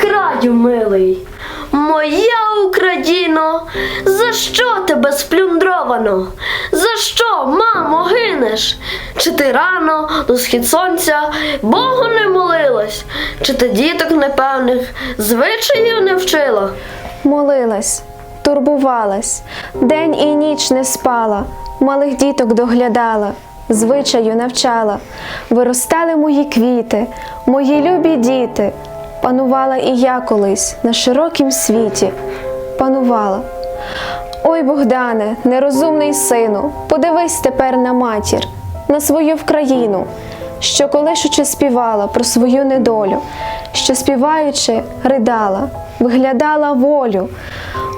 Краю милий, моя Україно, за що тебе сплюндровано? За що, мамо, гинеш? Чи ти рано до схід сонця Богу не молилась? Чи ти діток непевних звичаїв не вчила? Молилась, турбувалась, день і ніч не спала, малих діток доглядала, звичаю навчала, виростали мої квіти, мої любі діти. Панувала і я колись на широкім світі, панувала. Ой, Богдане, нерозумний сину, подивись тепер на матір, на свою вкраїну, що колишучи співала про свою недолю, що співаючи, ридала, виглядала волю.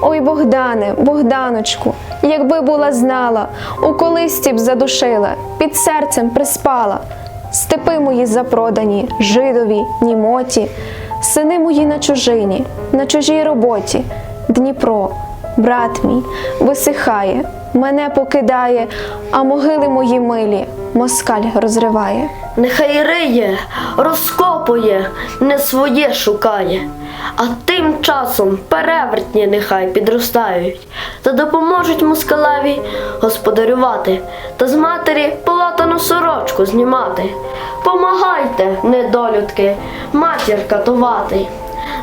Ой, Богдане, Богданочку, якби була знала, у колисті б задушила, під серцем приспала. Степи мої запродані, жидові, німоті, сини мої на чужині, на чужій роботі, Дніпро, брат мій, висихає, мене покидає, а могили мої милі москаль розриває. Нехай риє, розкопує, не своє шукає. А тим часом перевертні нехай підростають та допоможуть москалеві господарювати та з матері полатану сорочку знімати. Помагайте, недолюдки, матір катувати.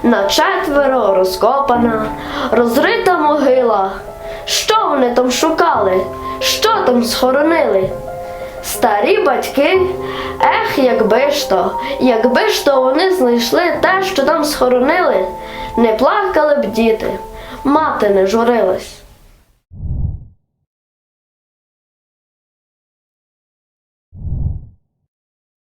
На четверо розкопана, розрита могила. Що вони там шукали? Що там схоронили? Старі батьки, ех, якби ж то, якби ж то вони знайшли те, що там схоронили, не плакали б діти, мати не журилась.